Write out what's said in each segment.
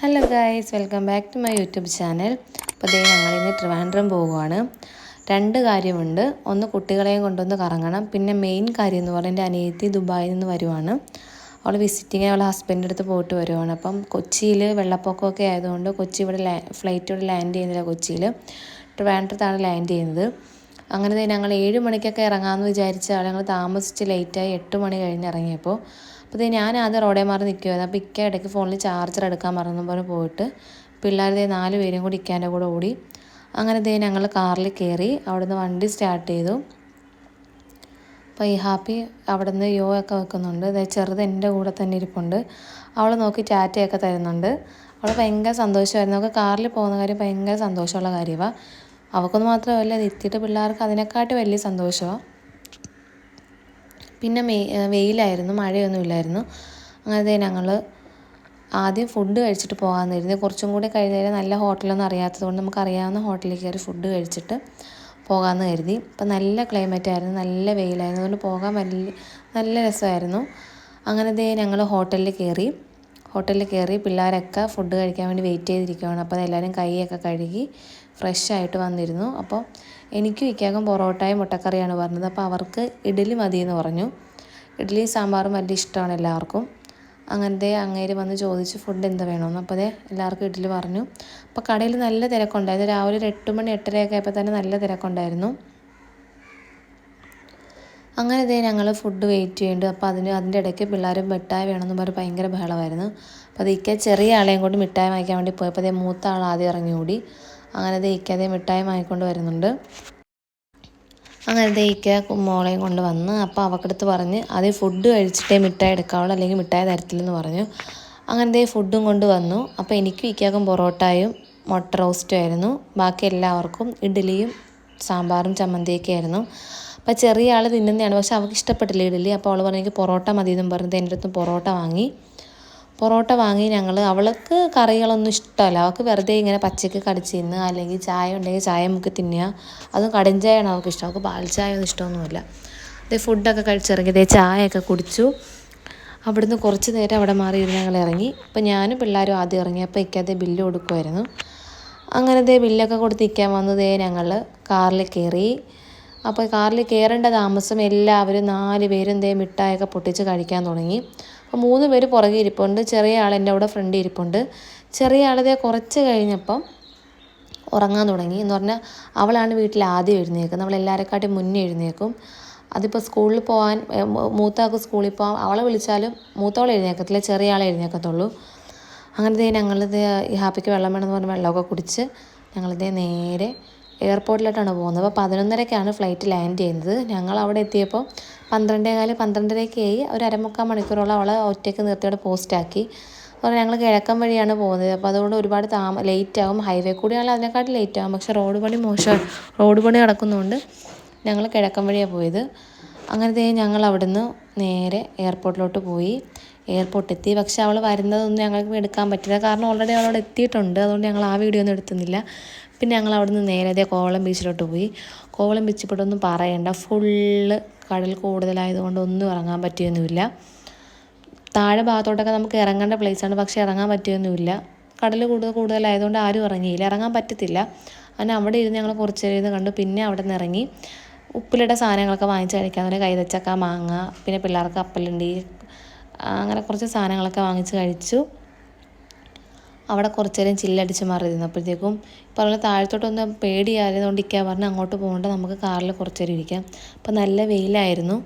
Hello guys welcome back to my YouTube channel അപ്പോൾ ദേ ഞങ്ങളിന്ന് ട്രിവാൻഡ്രം പോവുകയാണ്. രണ്ട് കാര്യമുണ്ട്. ഒന്ന് കുട്ടികളെയും കൊണ്ടൊന്ന് കറങ്ങണം. പിന്നെ മെയിൻ കാര്യം എന്ന് പറഞ്ഞാൽ എന്റെ അനിയത്തി ദുബായിൽ നിന്ന് വരുവാണ്. അവൾ വിസിറ്റിങ് അവളെ ഹസ്ബൻഡിന്റെ അടുത്ത് പോയിട്ട് വരുവാണ്. അപ്പം കൊച്ചിയിൽ വെള്ളപ്പൊക്കമൊക്കെ ആയതുകൊണ്ട് കൊച്ചി ഇവിടെ ലാ ഇവിടെ ലാൻഡ് ചെയ്യുന്നില്ല കൊച്ചിയിൽ. ട്രിവാൻഡ്രത്താണ് ലാൻഡ് ചെയ്യുന്നത്. അങ്ങനെ ഞങ്ങൾ ഏഴ് മണിക്കൊക്കെ ഇറങ്ങാമെന്ന് വിചാരിച്ച ഞങ്ങൾ താമസിച്ച് ലേറ്റായി എട്ട് മണി കഴിഞ്ഞ് ഇറങ്ങിയപ്പോൾ അപ്പോൾ ഇത് ഞാൻ ആദ്യം റോഡേ മാറി നിൽക്കുമായിരുന്നു അപ്പോൾ ഇക്ക ഇടയ്ക്ക് ഫോണിൽ ചാർജർ എടുക്കാൻ മറന്നു പോലെ പോയിട്ട് പിള്ളേർ നാല് പേരും കൂടി ഇക്കാന്റെ കൂടെ ഓടി. അങ്ങനെ ദേ ഞങ്ങൾ കാറിൽ കയറി അവിടുന്ന് വണ്ടി സ്റ്റാർട്ട് ചെയ്തു. അപ്പോൾ ഈ ഹാപ്പി അവിടെ നിന്ന് യോ ഒക്കെ വെക്കുന്നുണ്ട്. അതായത് ചെറുത് എന്റെ കൂടെ തന്നെ ഇരിപ്പുണ്ട്. അവൾ നോക്കി ടാറ്റയൊക്കെ തരുന്നുണ്ട്. അവൾ ഭയങ്കര സന്തോഷമായിരുന്നു. അവൾക്ക് കാറിൽ പോകുന്ന കാര്യം ഭയങ്കര സന്തോഷമുള്ള കാര്യമാണ് അവൾക്കൊന്നും മാത്രമല്ല എത്തിയിട്ട് പിള്ളേർക്ക് അതിനെക്കാട്ടി വലിയ സന്തോഷമാണ് പിന്നെ വെയിലായിരുന്നു മഴയൊന്നും ഇല്ലായിരുന്നു. അങ്ങനെ ഞങ്ങൾ ആദ്യം ഫുഡ് കഴിച്ചിട്ട് പോകാമെന്നിരുന്നു കുറച്ചും കൂടി കഴിഞ്ഞാൽ നല്ല ഹോട്ടലൊന്നും അറിയാത്തത് കൊണ്ട് നമുക്ക് അറിയാവുന്ന ഹോട്ടലിൽ കയറി ഫുഡ് കഴിച്ചിട്ട് പോകാമെന്ന് കരുതി. അപ്പം നല്ല ക്ലൈമറ്റ് ആയിരുന്നു നല്ല വെയിലായിരുന്നു. അതുകൊണ്ട് പോകാൻ വലിയ നല്ല രസമായിരുന്നു. അങ്ങനെ ദേ ഞങ്ങൾ ഹോട്ടലിൽ കയറി. ഹോട്ടലിൽ കയറി പിള്ളേരൊക്കെ ഫുഡ് കഴിക്കാൻ വേണ്ടി വെയിറ്റ് ചെയ്തിരിക്കുകയാണ് അപ്പോൾ എല്ലാവരും കൈയൊക്കെ കഴുകി ഫ്രഷ് ആയിട്ട് വന്നിരുന്നു. അപ്പോൾ എനിക്കും ഇക്കാക്കും പൊറോട്ടയും മുട്ടക്കറിയാണ് പറഞ്ഞത്. അപ്പോൾ അവർക്ക് ഇഡലി മതി എന്ന് പറഞ്ഞു. ഇഡ്ഡലി സാമ്പാറും വലിയ ഇഷ്ടമാണ് എല്ലാവർക്കും. അങ്ങനത്തെ അങ്ങേര് വന്ന് ചോദിച്ച് ഫുഡ് എന്താ വേണമെന്ന് അപ്പോൾ അതേ എല്ലാവർക്കും ഇഡ്ഡലി പറഞ്ഞു. അപ്പോൾ കടയിൽ നല്ല തിരക്കുണ്ടായിരുന്നു. രാവിലെ ഒരു എട്ട് മണി എട്ടരയൊക്കെ ആയപ്പോൾ തന്നെ നല്ല തിരക്കുണ്ടായിരുന്നു. അങ്ങനെ ഇതേ ഞങ്ങൾ ഫുഡ് വെയിറ്റ് ചെയ്യുന്നുണ്ട് അപ്പോൾ അതിന് അതിന്റെ ഇടയ്ക്ക് പിള്ളേരും മിഠായി വേണമെന്ന് പറഞ്ഞ് ഭയങ്കര ബഹളമായിരുന്നു. അപ്പോൾ അത് ഇക്ക ചെറിയ ആളെയും കൊണ്ട് മിഠായി വാങ്ങിക്കാൻ വേണ്ടി പോയപ്പോൾ അതേ മൂത്ത ആൾ ആദ്യം ഇറങ്ങി ഓടി. അങ്ങനെ അതേ മിഠായി വാങ്ങിക്കൊണ്ട് വരുന്നുണ്ട്. അങ്ങനെ ദയിക്ക മോളെയും കൊണ്ട് വന്ന് അപ്പോൾ അവക്കടുത്ത് പറഞ്ഞ് അതേ ഫുഡ് കഴിച്ചിട്ടേ മിഠായി എടുക്കാവുള്ളൂ അല്ലെങ്കിൽ മിഠായി തരത്തില്ലെന്ന് പറഞ്ഞു. അങ്ങനെ ദേ ഫുഡും കൊണ്ട് വന്നു. അപ്പോൾ എനിക്കും ഇക്കാക്കും പൊറോട്ടയും മുട്ട റോസ്റ്റും ആയിരുന്നു. ബാക്കി എല്ലാവർക്കും ഇഡ്ഡലിയും സാമ്പാറും ചമ്മന്തിയൊക്കെ ആയിരുന്നു. അപ്പോൾ ചെറിയ ആൾ തിന്നുന്നതാണ് പക്ഷെ അവൾക്ക് ഇഷ്ടപ്പെട്ടില്ല ഇഡലി അപ്പോൾ അവൾ പറഞ്ഞു പൊറോട്ട മതി എന്നും പറഞ്ഞത് എന്റെ അടുത്ത് പൊറോട്ട വാങ്ങി. പൊറോട്ട വാങ്ങി ഞങ്ങൾ അവൾക്ക് കറികളൊന്നും ഇഷ്ടമല്ല. അവൾക്ക് വെറുതെ ഇങ്ങനെ പച്ചക്ക് കടിച്ച് തിന്ന് അല്ലെങ്കിൽ ചായ ഉണ്ടെങ്കിൽ ചായ മുക്കി തിന്നുക. അതും കടഞ്ചായാണ് ചായയാണ് അവൾക്ക് ഇഷ്ടം. അവൾക്ക് പാൽ ചായ ഒന്നും ഇഷ്ടമൊന്നുമില്ല. അതേ ഫുഡൊക്കെ കഴിച്ചിറങ്ങി ഇതേ ചായയൊക്കെ കുടിച്ചു. അവിടുന്ന് കുറച്ച് നേരം അവിടെ മാറി ഇരുന്ന് ഞങ്ങൾ ഇറങ്ങി. അപ്പോൾ ഞാനും പിള്ളേരും ആദ്യം ഇറങ്ങിയപ്പോൾ ഇക്കാതെ ബില്ല് കൊടുക്കുമായിരുന്നു അങ്ങനെ ദേ ബില്ലൊക്കെ കൊടുത്ത് ഇരിക്കാൻ വന്നതേ ഞങ്ങൾ കാറിൽ കയറി. അപ്പോൾ കാറിൽ കയറേണ്ട താമസം എല്ലാവരും നാല് പേരും ദേ മിഠായൊക്കെ പൊട്ടിച്ച് കഴിക്കാൻ തുടങ്ങി. അപ്പോൾ മൂന്ന് പേര് പുറകെ ഇരിപ്പുണ്ട്. ചെറിയ ആൾ എന്റെ അവിടെ ഫ്രണ്ട് ഇരിപ്പുണ്ട്. ചെറിയ ആളതേ കുറച്ച് കഴിഞ്ഞപ്പം ഉറങ്ങാൻ തുടങ്ങി എന്ന് പറഞ്ഞാൽ അവളാണ് വീട്ടിൽ ആദ്യം എഴുന്നേക്കുന്നത് അവൾ എല്ലാവരെക്കാട്ടും മുന്നേ എഴുന്നേക്കും അതിപ്പോൾ സ്കൂളിൽ പോകാൻ മൂത്താൾക്ക് സ്കൂളിൽ പോകാൻ അവളെ വിളിച്ചാലും മൂത്തവളെ എഴുന്നേക്കത്തില്ല ചെറിയ ആളെ എഴുന്നേക്കത്തുള്ളൂ അങ്ങനത്തെ ഞങ്ങളിത് ഈ ഹാപ്പിക്ക് വെള്ളം വേണമെന്ന് പറഞ്ഞ് വെള്ളമൊക്കെ കുടിച്ച് ഞങ്ങളിതേ നേരെ എയർപോർട്ടിലോട്ടാണ് പോകുന്നത്. അപ്പോൾ പതിനൊന്നരക്കാണ് ഫ്ലൈറ്റ് ലാൻഡ് ചെയ്യുന്നത്. ഞങ്ങൾ അവിടെ എത്തിയപ്പോൾ പന്ത്രണ്ടേ കാൽ പന്ത്രണ്ടരയ്ക്കായി ഒരു അരമുക്കാൽ മണിക്കൂറോളം അവളെ ഒറ്റയ്ക്ക് നിർത്തിയോടെ പോസ്റ്റാക്കി അപ്പോൾ ഞങ്ങൾ കിഴക്കൻ വഴിയാണ് പോകുന്നത്. അപ്പോൾ അതുകൊണ്ട് ഒരുപാട് താമ ലേറ്റ് ആകും ഹൈവേ കൂടിയാണെങ്കിൽ അതിനെക്കാട്ടും ലേറ്റ് ആകും പക്ഷേ റോഡ് പണി മോശം റോഡ് പണി കിടക്കുന്നതുകൊണ്ട് ഞങ്ങൾ കിഴക്കൻ വഴിയാണ് പോയത്. അങ്ങനത്തെ ഞങ്ങൾ അവിടുന്ന് നേരെ എയർപോർട്ടിലോട്ട് പോയി. എയർപോർട്ട് എത്തി. പക്ഷെ അവൾ വരുന്നതൊന്നും ഞങ്ങൾക്ക് എടുക്കാൻ പറ്റില്ല. കാരണം ഓൾറെഡി അവളവിടെ എത്തിയിട്ടുണ്ട്. അതുകൊണ്ട് ഞങ്ങൾ ആ വീഡിയോ ഒന്നും എടുത്തുന്നില്ല. പിന്നെ ഞങ്ങൾ അവിടുന്ന് നേരെ അതേ കോവളം ബീച്ചിലോട്ട് പോയി. കോവളം ബീച്ചിൽ പോയിട്ടൊന്നും പറയണ്ട. ഫുള്ള് കടൽ കൂടുതലായതുകൊണ്ട് ഒന്നും ഇറങ്ങാൻ പറ്റിയൊന്നുമില്ല. താഴെ ഭാഗത്തോട്ടൊക്കെ നമുക്ക് ഇറങ്ങേണ്ട പ്ലേസാണ് പക്ഷേ ഇറങ്ങാൻ പറ്റിയൊന്നുമില്ല. കടൽ കൂടുതൽ കൂടുതലായതുകൊണ്ട് ആരും ഇറങ്ങിയില്ല. ഇറങ്ങാൻ പറ്റത്തില്ല. അങ്ങനെ അവിടെ ഇരുന്ന് ഞങ്ങൾ കുറച്ച് നേരം കണ്ടു. പിന്നെ അവിടെ നിന്ന് ഇറങ്ങി. ഉപ്പിലിട്ട സാധനങ്ങളൊക്കെ വാങ്ങിച്ച് കഴിക്കാൻ അങ്ങനെ കൈതച്ചക്ക മാങ്ങ പിന്നെ പിള്ളേർക്ക് അപ്പലുണ്ടി. അങ്ങനെ കുറച്ച് സാധനങ്ങളൊക്കെ വാങ്ങിച്ച് കഴിച്ചു. അവിടെ കുറച്ച് നേരം ചില്ലടിച്ച് മാറി ഇരുന്നപ്പോഴത്തേക്കും പറഞ്ഞ താഴത്തോട്ടൊന്ന് പേടിയായതുകൊണ്ട് ഇരിക്കാൻ പറഞ്ഞ് അങ്ങോട്ട് പോകേണ്ട നമുക്ക് കാറിൽ കുറച്ച് നേരം ഇരിക്കാം. അപ്പം നല്ല വെയിലായിരുന്നു.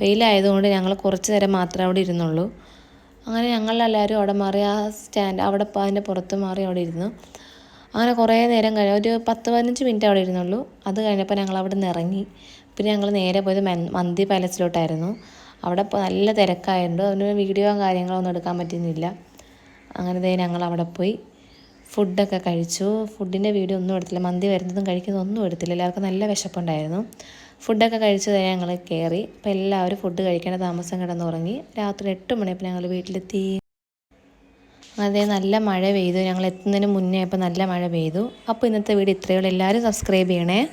വെയിലായതുകൊണ്ട് ഞങ്ങൾ കുറച്ച് നേരം മാത്രമേ അവിടെ ഇരുന്നുള്ളൂ. അങ്ങനെ ഞങ്ങളെല്ലാവരും അവിടെ മാറി ആ സ്റ്റാൻഡ് അവിടെ അതിന്റെ പുറത്ത് മാറി അവിടെ ഇരുന്നു. അങ്ങനെ കുറേ നേരം കഴിഞ്ഞു ഒരു പത്ത് പതിനഞ്ച് മിനിറ്റ് അവിടെ ഇരുന്നുള്ളൂ. അത് കഴിഞ്ഞപ്പോൾ ഞങ്ങൾ അവിടെ നിന്ന് ഇറങ്ങി. പിന്നെ ഞങ്ങൾ നേരെ പോയത് മന്തി പാലസിലോട്ടായിരുന്നു അവിടെ നല്ല തിരക്കായതുകൊണ്ട് അതിന് വീഡിയോ കാര്യങ്ങളൊന്നും എടുക്കാൻ പറ്റുന്നില്ല അങ്ങനെ ഞങ്ങൾ അവിടെ പോയി ഫുഡൊക്കെ കഴിച്ചു. ഫുഡിന്റെ വീഡിയോ ഒന്നും എടുത്തില്ല. മന്തി വരുന്നതും കഴിക്കുന്നതും ഒന്നും എടുത്തില്ല. എല്ലാവർക്കും നല്ല വിശപ്പുണ്ടായിരുന്നു. ഫുഡൊക്കെ കഴിച്ച് ഞങ്ങൾ കയറി. അപ്പോൾ എല്ലാവരും ഫുഡ് കഴിക്കേണ്ട താമസം കിടന്നുറങ്ങി. രാത്രി എട്ട് മണിയപ്പോൾ ഞങ്ങൾ വീട്ടിലെത്തി. അതെ നല്ല മഴ പെയ്തു. ഞങ്ങൾ എത്തുന്നതിന് മുന്നേ ഇപ്പം നല്ല മഴ പെയ്തു. അപ്പോൾ ഇന്നത്തെ വീഡിയോ ഇത്രയുള്ള എല്ലാവരും സബ്സ്ക്രൈബ് ചെയ്യണേ.